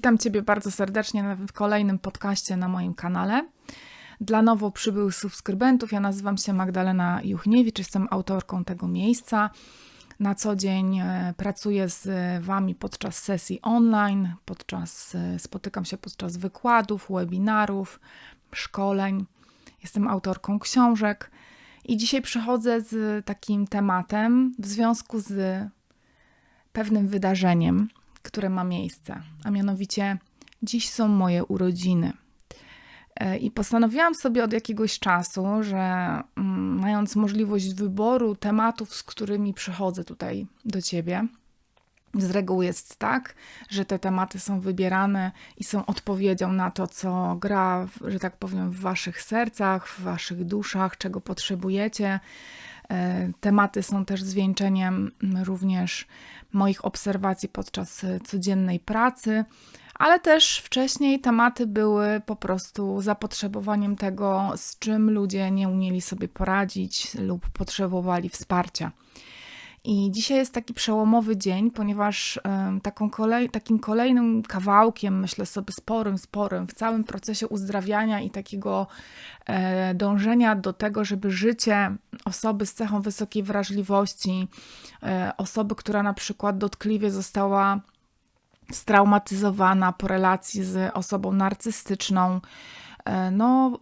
Witam Ciebie bardzo serdecznie w kolejnym podcaście na moim kanale. Dla nowo przybyłych subskrybentów, ja nazywam się Magdalena Juchniewicz, jestem autorką tego miejsca. Na co dzień e, pracuję z Wami podczas sesji online, podczas, e, spotykam się podczas wykładów, webinarów, szkoleń. Jestem autorką książek i dzisiaj przychodzę z takim tematem w związku z pewnym wydarzeniem, które ma miejsce, a mianowicie dziś są moje urodziny. E, I postanowiłam sobie od jakiegoś czasu, że mm, mając możliwość wyboru tematów, z którymi przychodzę tutaj do ciebie, z reguły jest tak, że te tematy są wybierane i są odpowiedzią na to, co gra, że tak powiem, w waszych sercach, w waszych duszach, czego potrzebujecie. E, tematy są też zwieńczeniem mm, również moich obserwacji podczas e, codziennej pracy, ale też wcześniej tematy były po prostu zapotrzebowaniem tego, z czym ludzie nie umieli sobie poradzić lub potrzebowali wsparcia. I dzisiaj jest taki przełomowy dzień, ponieważ taką kolej, takim kolejnym kawałkiem, myślę sobie, sporym, sporym w całym procesie uzdrawiania i takiego e, dążenia do tego, żeby życie osoby z cechą wysokiej wrażliwości, e, osoby, która na przykład dotkliwie została straumatyzowana po relacji z osobą narcystyczną, e, no,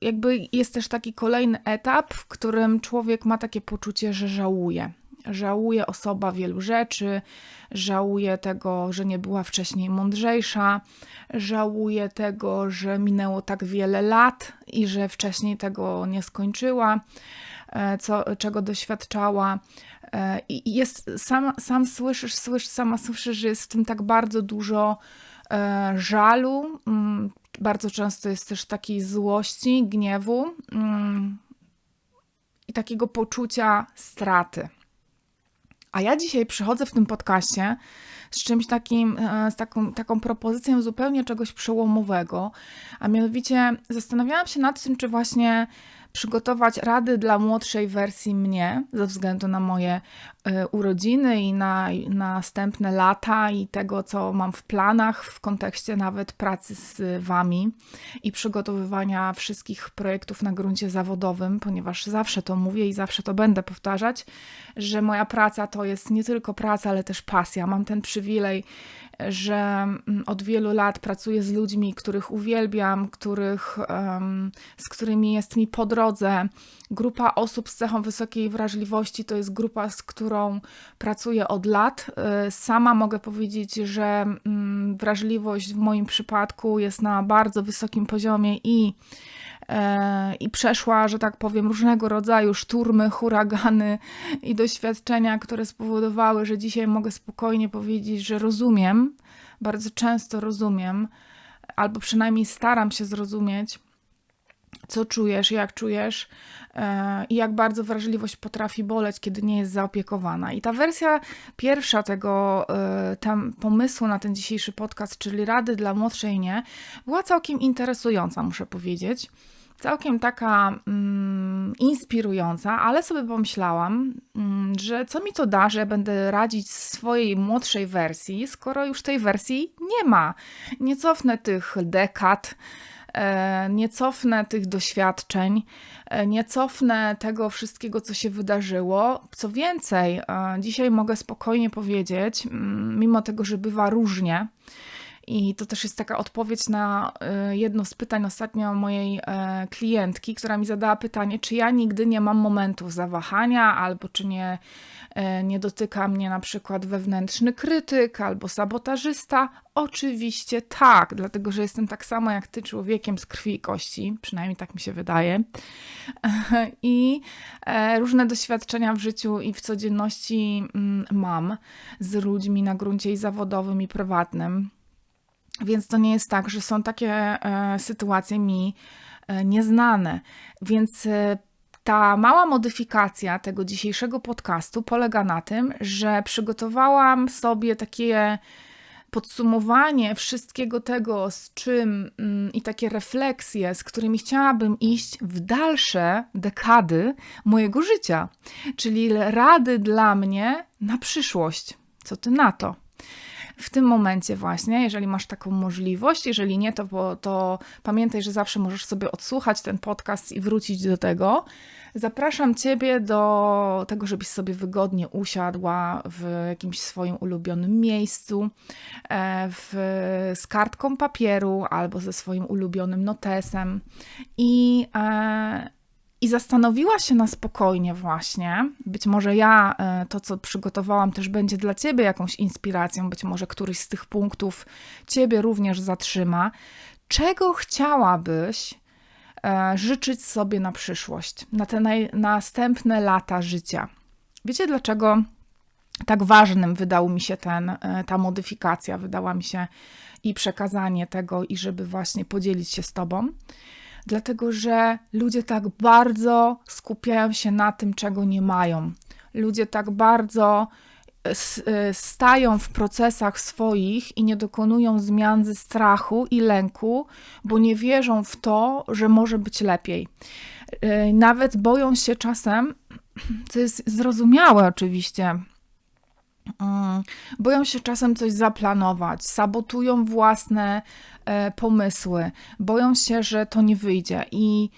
jakby jest też taki kolejny etap, w którym człowiek ma takie poczucie, że żałuje, Żałuje osoba wielu rzeczy, żałuje tego, że nie była wcześniej mądrzejsza, żałuje tego, że minęło tak wiele lat i że wcześniej tego nie skończyła, e, co, czego doświadczała. E, I jest, sam, sam słyszysz, słyszysz, sama słyszysz, że jest w tym tak bardzo dużo e, żalu, mm, bardzo często jest też takiej złości, gniewu mm, i takiego poczucia straty. A ja dzisiaj przychodzę w tym podcaście z czymś takim, e, z taką, taką propozycją zupełnie czegoś przełomowego, a mianowicie zastanawiałam się nad tym, czy właśnie przygotować rady dla młodszej wersji mnie, ze względu na moje y, urodziny i na następne lata i tego, co mam w planach w kontekście nawet pracy z Wami i przygotowywania wszystkich projektów na gruncie zawodowym, ponieważ zawsze to mówię i zawsze to będę powtarzać, że moja praca to jest nie tylko praca, ale też pasja. Mam ten przywilej że mm, od wielu lat pracuję z ludźmi, których uwielbiam, których, z którymi jest mi po drodze. Grupa osób z cechą wysokiej wrażliwości to jest grupa, z którą pracuję od lat. Y, sama mogę powiedzieć, że mm, wrażliwość w moim przypadku jest na bardzo wysokim poziomie i i przeszła, że tak powiem, różnego rodzaju szturmy, huragany i doświadczenia, które spowodowały, że dzisiaj mogę spokojnie powiedzieć, że rozumiem, bardzo często rozumiem, albo przynajmniej staram się zrozumieć, co czujesz, jak czujesz e, i jak bardzo wrażliwość potrafi boleć, kiedy nie jest zaopiekowana. I ta wersja pierwsza tego e, tam pomysłu na ten dzisiejszy podcast, czyli rady dla młodszej nie, była całkiem interesująca, muszę powiedzieć. Całkiem taka mm, inspirująca, ale sobie pomyślałam, mm, że co mi to da, że będę radzić swojej młodszej wersji, skoro już tej wersji nie ma. Nie cofnę tych dekad, E, nie cofnę tych doświadczeń, e, nie cofnę tego wszystkiego, co się wydarzyło. Co więcej, e, dzisiaj mogę spokojnie powiedzieć, mimo tego, że bywa różnie, i to też jest taka odpowiedź na jedno z pytań ostatnio mojej klientki, która mi zadała pytanie, czy ja nigdy nie mam momentów zawahania, albo czy nie E, nie dotyka mnie na przykład wewnętrzny krytyk albo sabotażysta? Oczywiście tak, dlatego że jestem tak samo jak ty, człowiekiem z krwi i kości, przynajmniej tak mi się wydaje. I e, różne doświadczenia w życiu i w codzienności mm, mam z ludźmi na gruncie i zawodowym, i prywatnym. Więc to nie jest tak, że są takie e, sytuacje mi nieznane. Więc ta mała modyfikacja tego dzisiejszego podcastu polega na tym, że przygotowałam sobie takie podsumowanie wszystkiego tego, z czym mm, i takie refleksje, z którymi chciałabym iść w dalsze dekady mojego życia, czyli rady dla mnie na przyszłość. Co ty na to? W tym momencie właśnie, jeżeli masz taką możliwość, jeżeli nie, to, to pamiętaj, że zawsze możesz sobie odsłuchać ten podcast i wrócić do tego. Zapraszam Ciebie do tego, żebyś sobie wygodnie usiadła w jakimś swoim ulubionym miejscu, e, w, z kartką papieru albo ze swoim ulubionym notesem i e, i zastanowiła się na spokojnie, właśnie. Być może ja, e, to co przygotowałam, też będzie dla ciebie jakąś inspiracją, być może któryś z tych punktów ciebie również zatrzyma. Czego chciałabyś e, życzyć sobie na przyszłość, na te naj, następne lata życia? Wiecie, dlaczego tak ważnym wydał mi się ten, e, ta modyfikacja, wydała mi się i przekazanie tego, i żeby właśnie podzielić się z Tobą? Dlatego że ludzie tak bardzo skupiają się na tym, czego nie mają. Ludzie tak bardzo e, e, stają w procesach swoich i nie dokonują zmian ze strachu i lęku, bo nie wierzą w to, że może być lepiej. E, nawet boją się czasem, co jest zrozumiałe oczywiście, mm, boją się czasem coś zaplanować, sabotują własne pomysły, boją się, że to nie wyjdzie i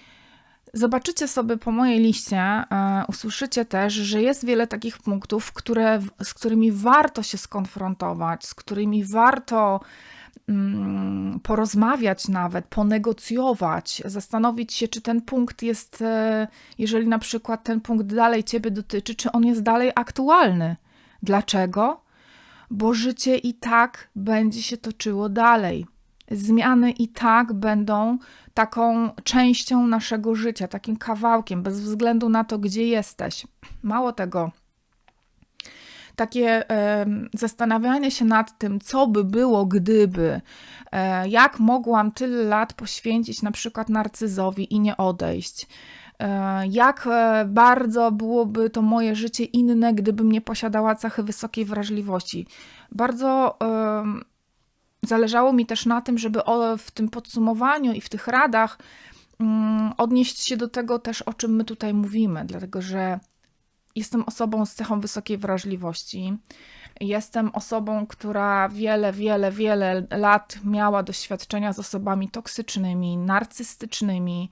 Zobaczycie sobie po mojej liście, e, usłyszycie też, że jest wiele takich punktów, które, z którymi warto się skonfrontować, z którymi warto mm, porozmawiać nawet, ponegocjować, zastanowić się, czy ten punkt jest, e, jeżeli na przykład ten punkt dalej Ciebie dotyczy, czy on jest dalej aktualny. Dlaczego? Bo życie i tak będzie się toczyło dalej zmiany i tak będą taką częścią naszego życia, takim kawałkiem, bez względu na to, gdzie jesteś. Mało tego, takie e, zastanawianie się nad tym, co by było, gdyby, e, jak mogłam tyle lat poświęcić na przykład narcyzowi i nie odejść. E, jak e, bardzo byłoby to moje życie inne, gdybym nie posiadała cechy wysokiej wrażliwości. Bardzo zależało mi też na tym, żeby w tym podsumowaniu i w tych radach mm, odnieść się do tego też, o czym my tutaj mówimy, dlatego że jestem osobą z cechą wysokiej wrażliwości. Jestem osobą, która wiele, wiele, wiele lat miała doświadczenia z osobami toksycznymi, narcystycznymi,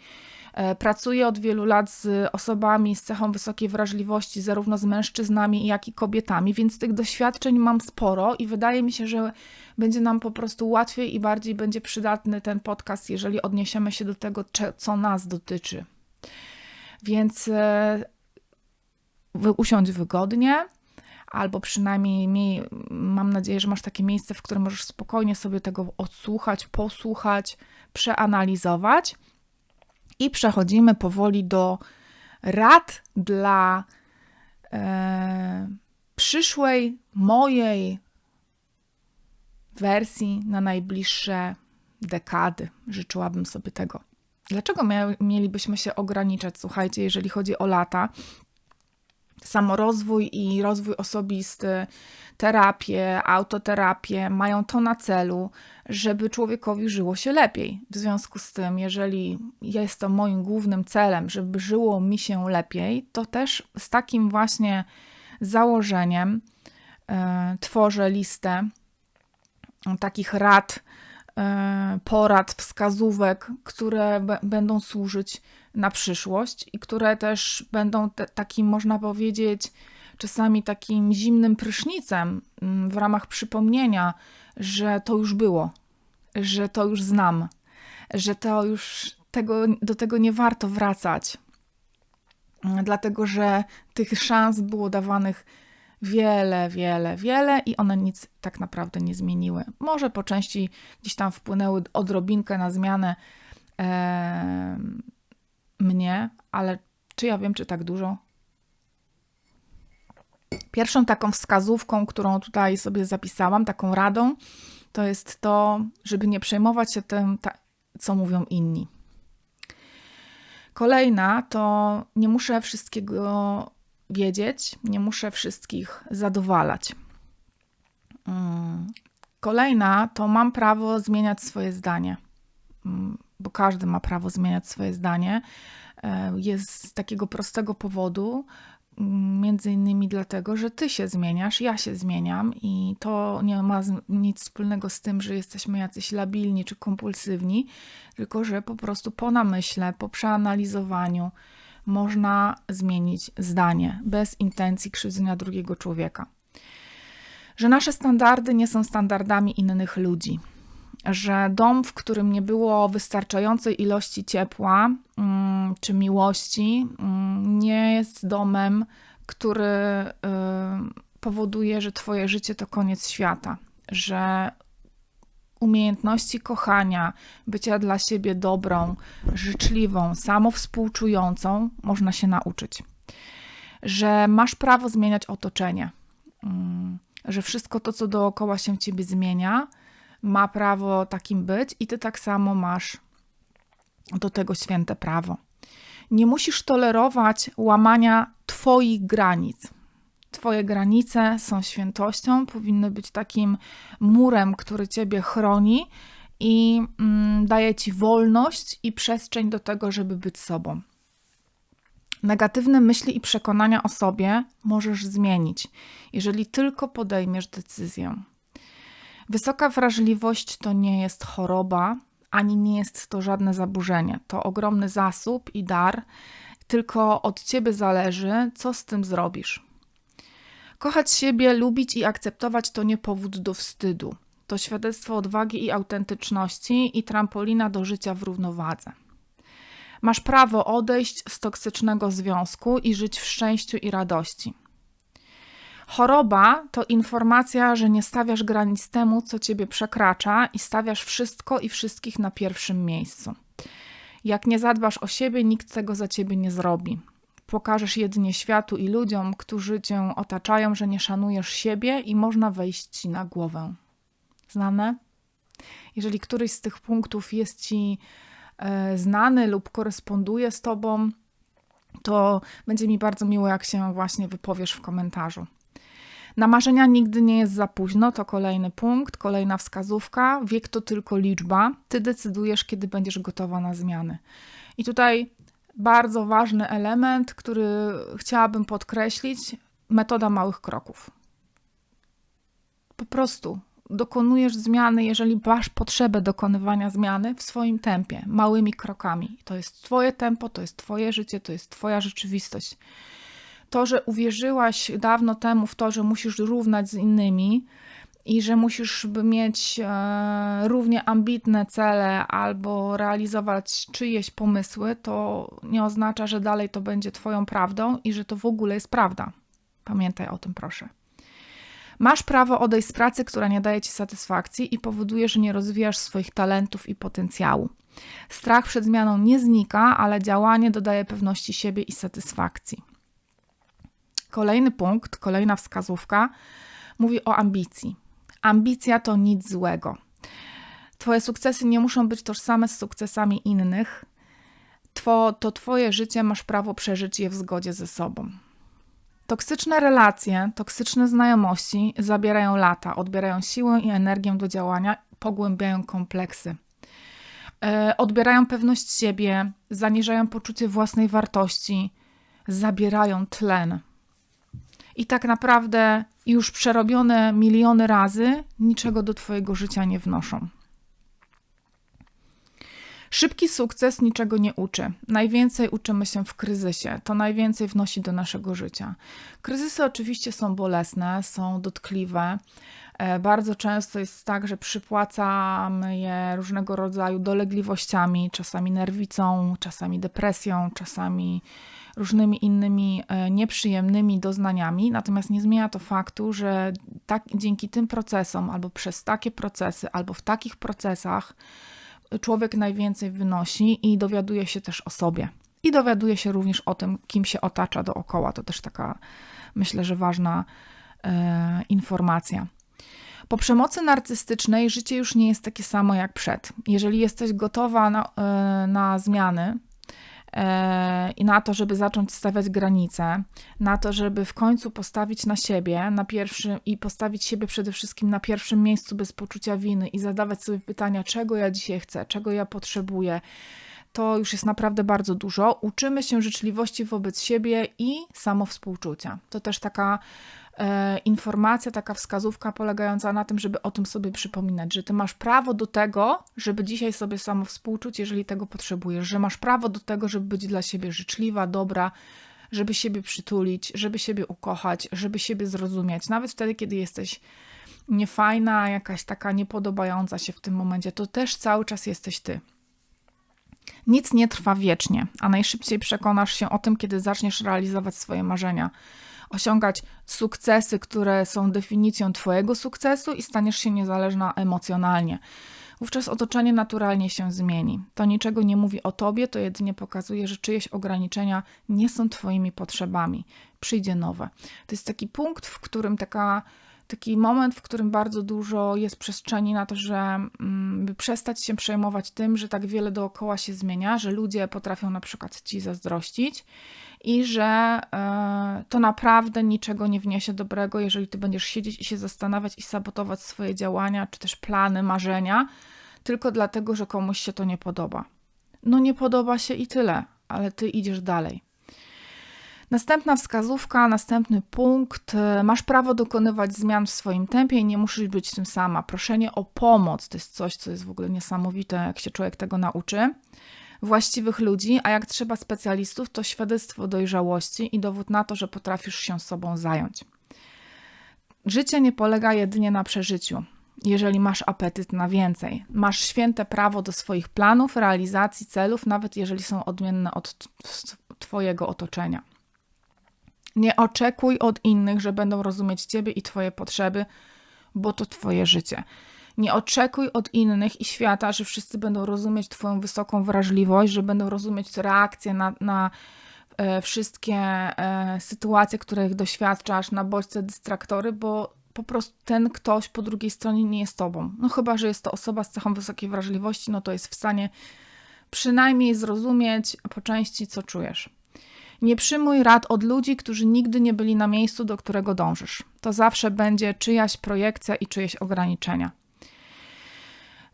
pracuję od wielu lat z osobami z cechą wysokiej wrażliwości, zarówno z mężczyznami, jak i kobietami, więc tych doświadczeń mam sporo i wydaje mi się, że będzie nam po prostu łatwiej i bardziej będzie przydatny ten podcast, jeżeli odniesiemy się do tego, co nas dotyczy. Więc e, usiądź wygodnie, albo przynajmniej mam nadzieję, że masz takie miejsce, w którym możesz spokojnie sobie tego odsłuchać, posłuchać, przeanalizować. I przechodzimy powoli do rad dla e, przyszłej mojej wersji na najbliższe dekady. Życzyłabym sobie tego. Dlaczego mielibyśmy się ograniczać, słuchajcie, jeżeli chodzi o lata? Samorozwój i rozwój osobisty, terapię, autoterapię mają to na celu, żeby człowiekowi żyło się lepiej. W związku z tym, jeżeli jest to moim głównym celem, żeby żyło mi się lepiej, to też z takim właśnie założeniem e, tworzę listę takich rad, e, porad, wskazówek, które będą służyć na przyszłość i które też będą te, takim, można powiedzieć, czasami takim zimnym prysznicem mm, w ramach przypomnienia, że to już było, że to już znam, że to już tego, do tego nie warto wracać, dlatego że tych szans było dawanych wiele, wiele, wiele i one nic tak naprawdę nie zmieniły. Może po części gdzieś tam wpłynęły odrobinkę na zmianę mnie, ale czy ja wiem, czy tak dużo? Pierwszą taką wskazówką, którą tutaj sobie zapisałam, taką radą, to jest to, żeby nie przejmować się tym, co mówią inni. Kolejna to nie muszę wszystkiego wiedzieć, nie muszę wszystkich zadowalać. Mm. Kolejna to mam prawo zmieniać swoje zdanie, mm, bo każdy ma prawo zmieniać swoje zdanie. E, jest z takiego prostego powodu, mm, między innymi dlatego, że ty się zmieniasz, ja się zmieniam i to nie ma nic wspólnego z tym, że jesteśmy jacyś labilni czy kompulsywni, tylko że po prostu po namyśle, po przeanalizowaniu można zmienić zdanie bez intencji krzywdzenia drugiego człowieka. Że nasze standardy nie są standardami innych ludzi że dom, w którym nie było wystarczającej ilości ciepła mm, czy miłości, mm, nie jest domem, który y, powoduje, że Twoje życie to koniec świata, że umiejętności kochania, bycia dla siebie dobrą, życzliwą, samowspółczującą można się nauczyć. Że masz prawo zmieniać otoczenie, mm, że wszystko to, co dookoła się ciebie zmienia, ma prawo takim być i ty tak samo masz do tego święte prawo. Nie musisz tolerować łamania Twoich granic. Twoje granice są świętością, powinny być takim murem, który Ciebie chroni i mm, daje Ci wolność i przestrzeń do tego, żeby być sobą. Negatywne myśli i przekonania o sobie możesz zmienić, jeżeli tylko podejmiesz decyzję. Wysoka wrażliwość to nie jest choroba, ani nie jest to żadne zaburzenie. To ogromny zasób i dar, tylko od ciebie zależy, co z tym zrobisz. Kochać siebie, lubić i akceptować to nie powód do wstydu. To świadectwo odwagi i autentyczności i trampolina do życia w równowadze. Masz prawo odejść z toksycznego związku i żyć w szczęściu i radości. Choroba to informacja, że nie stawiasz granic temu, co ciebie przekracza i stawiasz wszystko i wszystkich na pierwszym miejscu. Jak nie zadbasz o siebie, nikt tego za ciebie nie zrobi. Pokażesz jedynie światu i ludziom, którzy cię otaczają, że nie szanujesz siebie i można wejść ci na głowę. Znane? Jeżeli któryś z tych punktów jest ci e, znany lub koresponduje z tobą, to będzie mi bardzo miło, jak się właśnie wypowiesz w komentarzu. Na marzenia nigdy nie jest za późno, to kolejny punkt, kolejna wskazówka. Wiek to tylko liczba. Ty decydujesz, kiedy będziesz gotowa na zmiany. I tutaj bardzo ważny element, który chciałabym podkreślić metoda małych kroków. Po prostu dokonujesz zmiany, jeżeli masz potrzebę dokonywania zmiany w swoim tempie, małymi krokami. To jest Twoje tempo, to jest Twoje życie, to jest Twoja rzeczywistość to, że uwierzyłaś dawno temu w to, że musisz równać z innymi i że musisz mieć e, równie ambitne cele albo realizować czyjeś pomysły, to nie oznacza, że dalej to będzie Twoją prawdą i że to w ogóle jest prawda. Pamiętaj o tym, proszę. Masz prawo odejść z pracy, która nie daje Ci satysfakcji i powoduje, że nie rozwijasz swoich talentów i potencjału. Strach przed zmianą nie znika, ale działanie dodaje pewności siebie i satysfakcji. Kolejny punkt, kolejna wskazówka mówi o ambicji. Ambicja to nic złego. Twoje sukcesy nie muszą być tożsame z sukcesami innych. Two, to Twoje życie masz prawo przeżyć je w zgodzie ze sobą. Toksyczne relacje, toksyczne znajomości zabierają lata, odbierają siłę i energię do działania, pogłębiają kompleksy. Yy, odbierają pewność siebie, zaniżają poczucie własnej wartości, zabierają tlen i tak naprawdę już przerobione miliony razy niczego do Twojego życia nie wnoszą. Szybki sukces niczego nie uczy. Najwięcej uczymy się w kryzysie. To najwięcej wnosi do naszego życia. Kryzysy oczywiście są bolesne, są dotkliwe. E, bardzo często jest tak, że przypłacamy je różnego rodzaju dolegliwościami, czasami nerwicą, czasami depresją, czasami różnymi innymi e, nieprzyjemnymi doznaniami, natomiast nie zmienia to faktu, że tak, dzięki tym procesom, albo przez takie procesy, albo w takich procesach człowiek najwięcej wynosi i dowiaduje się też o sobie. I dowiaduje się również o tym, kim się otacza dookoła. To też taka, myślę, że ważna e, informacja. Po przemocy narcystycznej życie już nie jest takie samo jak przed. Jeżeli jesteś gotowa na, e, na zmiany, E, i na to, żeby zacząć stawiać granice, na to, żeby w końcu postawić na siebie na pierwszym i postawić siebie przede wszystkim na pierwszym miejscu bez poczucia winy i zadawać sobie pytania, czego ja dzisiaj chcę, czego ja potrzebuję, to już jest naprawdę bardzo dużo. Uczymy się życzliwości wobec siebie i samowspółczucia. To też taka e, informacja, taka wskazówka polegająca na tym, żeby o tym sobie przypominać, że ty masz prawo do tego, żeby dzisiaj sobie samowspółczuć, jeżeli tego potrzebujesz, że masz prawo do tego, żeby być dla siebie życzliwa, dobra, żeby siebie przytulić, żeby siebie ukochać, żeby siebie zrozumieć. Nawet wtedy, kiedy jesteś niefajna, jakaś taka niepodobająca się w tym momencie, to też cały czas jesteś ty. Nic nie trwa wiecznie, a najszybciej przekonasz się o tym, kiedy zaczniesz realizować swoje marzenia, osiągać sukcesy, które są definicją Twojego sukcesu i staniesz się niezależna emocjonalnie. Wówczas otoczenie naturalnie się zmieni. To niczego nie mówi o Tobie, to jedynie pokazuje, że czyjeś ograniczenia nie są Twoimi potrzebami. Przyjdzie nowe. To jest taki punkt, w którym taka taki moment, w którym bardzo dużo jest przestrzeni na to, że mm, przestać się przejmować tym, że tak wiele dookoła się zmienia, że ludzie potrafią na przykład ci zazdrościć i że y, to naprawdę niczego nie wniesie dobrego, jeżeli ty będziesz siedzieć i się zastanawiać i sabotować swoje działania, czy też plany, marzenia, tylko dlatego, że komuś się to nie podoba. No nie podoba się i tyle, ale ty idziesz dalej. Następna wskazówka, następny punkt. Masz prawo dokonywać zmian w swoim tempie i nie musisz być tym sama. Proszenie o pomoc to jest coś, co jest w ogóle niesamowite, jak się człowiek tego nauczy. Właściwych ludzi, a jak trzeba specjalistów, to świadectwo dojrzałości i dowód na to, że potrafisz się sobą zająć. Życie nie polega jedynie na przeżyciu. Jeżeli masz apetyt na więcej, masz święte prawo do swoich planów, realizacji celów, nawet jeżeli są odmienne od Twojego otoczenia. Nie oczekuj od innych, że będą rozumieć Ciebie i Twoje potrzeby, bo to Twoje życie. Nie oczekuj od innych i świata, że wszyscy będą rozumieć Twoją wysoką wrażliwość, że będą rozumieć reakcje na, na e, wszystkie e, sytuacje, których doświadczasz, na bodźce, dystraktory, bo po prostu ten ktoś po drugiej stronie nie jest Tobą. No chyba, że jest to osoba z cechą wysokiej wrażliwości, no to jest w stanie przynajmniej zrozumieć po części, co czujesz. Nie przyjmuj rad od ludzi, którzy nigdy nie byli na miejscu, do którego dążysz. To zawsze będzie czyjaś projekcja i czyjeś ograniczenia.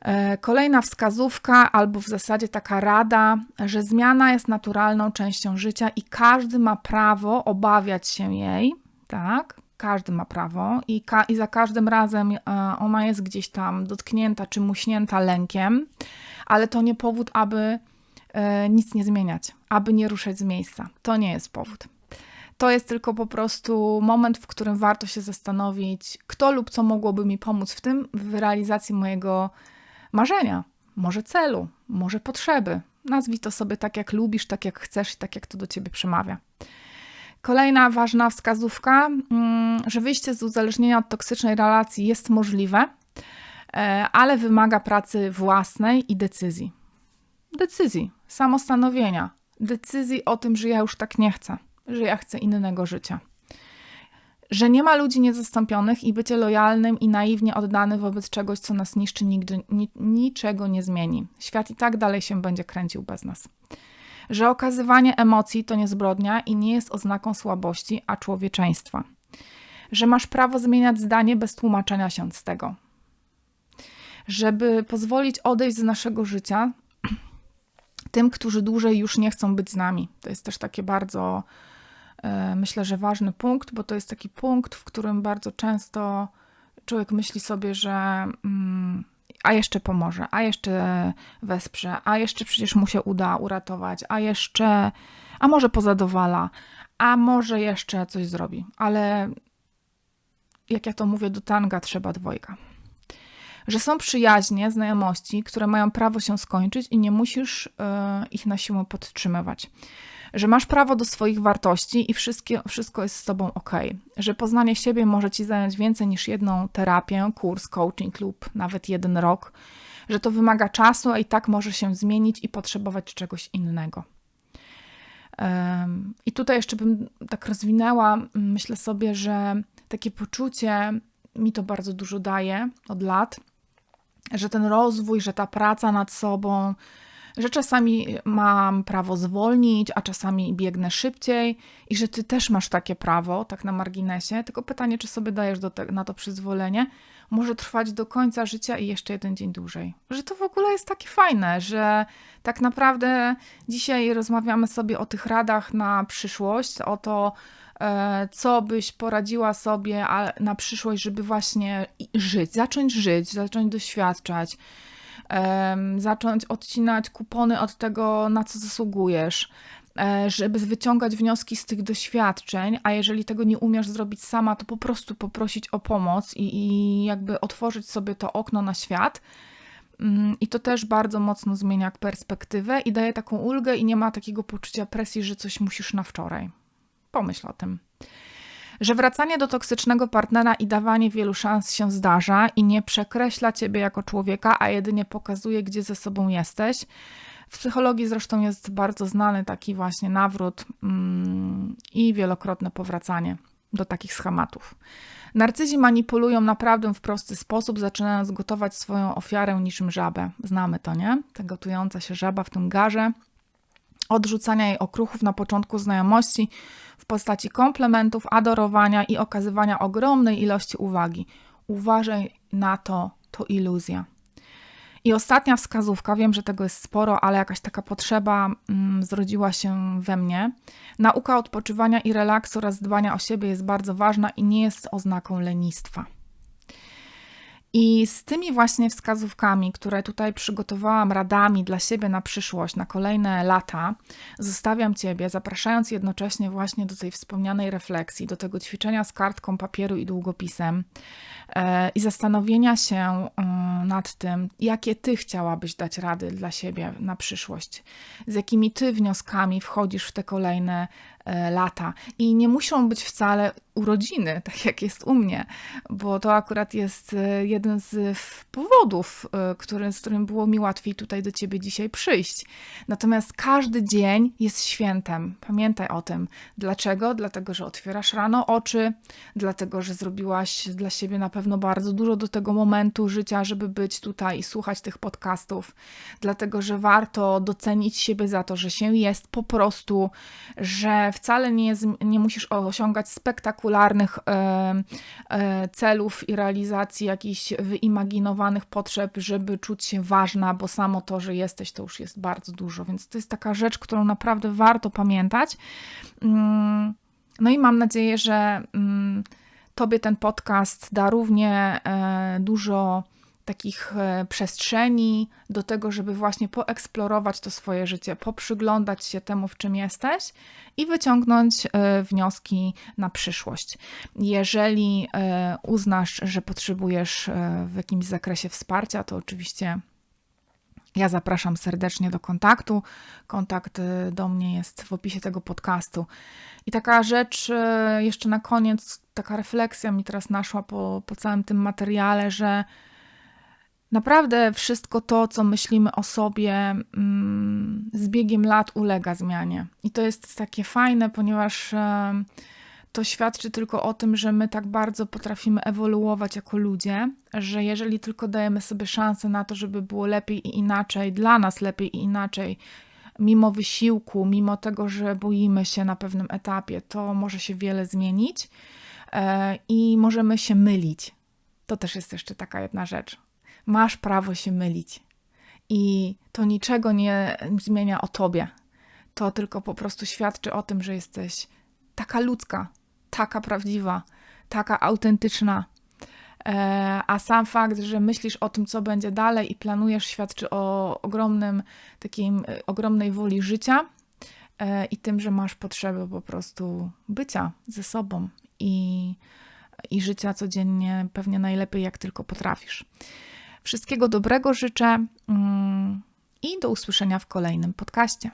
E, kolejna wskazówka, albo w zasadzie taka rada, że zmiana jest naturalną częścią życia i każdy ma prawo obawiać się jej, tak? Każdy ma prawo i, ka i za każdym razem e, ona jest gdzieś tam dotknięta czy muśnięta lękiem, ale to nie powód, aby E, nic nie zmieniać, aby nie ruszać z miejsca. To nie jest powód. To jest tylko po prostu moment, w którym warto się zastanowić, kto lub co mogłoby mi pomóc w tym, w realizacji mojego marzenia, może celu, może potrzeby. Nazwij to sobie tak, jak lubisz, tak jak chcesz i tak, jak to do ciebie przemawia. Kolejna ważna wskazówka, mm, że wyjście z uzależnienia od toksycznej relacji jest możliwe, e, ale wymaga pracy własnej i decyzji decyzji, samostanowienia, decyzji o tym, że ja już tak nie chcę, że ja chcę innego życia. Że nie ma ludzi niezastąpionych i bycie lojalnym i naiwnie oddany wobec czegoś, co nas niszczy, nigdy ni niczego nie zmieni. Świat i tak dalej się będzie kręcił bez nas. Że okazywanie emocji to nie zbrodnia i nie jest oznaką słabości, a człowieczeństwa. Że masz prawo zmieniać zdanie bez tłumaczenia się z tego. Żeby pozwolić odejść z naszego życia, tym, którzy dłużej już nie chcą być z nami. To jest też takie bardzo, myślę, że ważny punkt, bo to jest taki punkt, w którym bardzo często człowiek myśli sobie, że mm, a jeszcze pomoże, a jeszcze wesprze, a jeszcze przecież mu się uda uratować, a jeszcze, a może pozadowala, a może jeszcze coś zrobi. Ale jak ja to mówię, do tanga trzeba dwojga że są przyjaźnie, znajomości, które mają prawo się skończyć i nie musisz y, ich na siłę podtrzymywać. Że masz prawo do swoich wartości i wszystkie, wszystko jest z tobą ok. Że poznanie siebie może ci zająć więcej niż jedną terapię, kurs, coaching lub nawet jeden rok. Że to wymaga czasu, a i tak może się zmienić i potrzebować czegoś innego. I tutaj jeszcze bym tak rozwinęła, myślę sobie, że takie poczucie mi to bardzo dużo daje od lat, że ten rozwój, że ta praca nad sobą, że czasami mam prawo zwolnić, a czasami biegnę szybciej i że ty też masz takie prawo, tak na marginesie. Tylko pytanie, czy sobie dajesz te, na to przyzwolenie, może trwać do końca życia i jeszcze jeden dzień dłużej. Że to w ogóle jest takie fajne, że tak naprawdę dzisiaj rozmawiamy sobie o tych radach na przyszłość, o to, e, co byś poradziła sobie na przyszłość, żeby właśnie żyć, zacząć żyć, zacząć doświadczać, zacząć odcinać kupony od tego, na co zasługujesz, e, żeby wyciągać wnioski z tych doświadczeń, a jeżeli tego nie umiesz zrobić sama, to po prostu poprosić o pomoc i, i jakby otworzyć sobie to okno na świat. Mm, I to też bardzo mocno zmienia perspektywę i daje taką ulgę, i nie ma takiego poczucia presji, że coś musisz na wczoraj. Pomyśl o tym że wracanie do toksycznego partnera i dawanie wielu szans się zdarza i nie przekreśla ciebie jako człowieka, a jedynie pokazuje, gdzie ze sobą jesteś. W psychologii zresztą jest bardzo znany taki właśnie nawrót mm, i wielokrotne powracanie do takich schematów. Narcyzi manipulują naprawdę w prosty sposób, zaczynając gotować swoją ofiarę niczym żabę. Znamy to, nie? Ta gotująca się żaba w tym garze odrzucania jej okruchów na początku znajomości w postaci komplementów, adorowania i okazywania ogromnej ilości uwagi. Uważaj na to, to iluzja. I ostatnia wskazówka, wiem, że tego jest sporo, ale jakaś taka potrzeba mm, zrodziła się we mnie. Nauka odpoczywania i relaksu oraz dbania o siebie jest bardzo ważna i nie jest oznaką lenistwa. I z tymi właśnie wskazówkami, które tutaj przygotowałam radami dla siebie na przyszłość, na kolejne lata, zostawiam Ciebie, zapraszając jednocześnie właśnie do tej wspomnianej refleksji, do tego ćwiczenia z kartką papieru i długopisem e, i zastanowienia się e, nad tym, jakie Ty chciałabyś dać rady dla siebie na przyszłość, z jakimi Ty wnioskami wchodzisz w te kolejne lata. I nie muszą być wcale urodziny, tak jak jest u mnie, bo to akurat jest e, jeden z powodów, e, który, z którym było mi łatwiej tutaj do ciebie dzisiaj przyjść. Natomiast każdy dzień jest świętem. Pamiętaj o tym. Dlaczego? Dlatego, że otwierasz rano oczy, dlatego, że zrobiłaś dla siebie na pewno bardzo dużo do tego momentu życia, żeby być tutaj i słuchać tych podcastów. Dlatego, że warto docenić siebie za to, że się jest po prostu, że wcale nie, nie musisz osiągać spektakularnych e, e, celów i realizacji jakichś wyimaginowanych potrzeb, żeby czuć się ważna, bo samo to, że jesteś, to już jest bardzo dużo. Więc to jest taka rzecz, którą naprawdę warto pamiętać. Mm, no i mam nadzieję, że mm, Tobie ten podcast da równie e, dużo takich e, przestrzeni do tego, żeby właśnie poeksplorować to swoje życie, poprzyglądać się temu, w czym jesteś i wyciągnąć e, wnioski na przyszłość. Jeżeli e, uznasz, że potrzebujesz w jakimś zakresie wsparcia, to oczywiście ja zapraszam serdecznie do kontaktu. Kontakt do mnie jest w opisie tego podcastu. I taka rzecz jeszcze na koniec, taka refleksja mi teraz naszła po, po całym tym materiale, że Naprawdę wszystko to, co myślimy o sobie, mm, z biegiem lat ulega zmianie. I to jest takie fajne, ponieważ to świadczy tylko o tym, że my tak bardzo potrafimy ewoluować jako ludzie, że jeżeli tylko dajemy sobie szansę na to, żeby było lepiej i inaczej, dla nas lepiej i inaczej, mimo wysiłku, mimo tego, że boimy się na pewnym etapie, to może się wiele zmienić e, i możemy się mylić. To też jest jeszcze taka jedna rzecz Masz prawo się mylić. I to niczego nie zmienia o tobie. To tylko po prostu świadczy o tym, że jesteś taka ludzka, taka prawdziwa, taka autentyczna. E, a sam fakt, że myślisz o tym, co będzie dalej i planujesz, świadczy o ogromnym, takim, e, ogromnej woli życia e, i tym, że masz potrzebę po prostu bycia ze sobą i, i życia codziennie pewnie najlepiej, jak tylko potrafisz. Wszystkiego dobrego życzę mm, i do usłyszenia w kolejnym podcaście.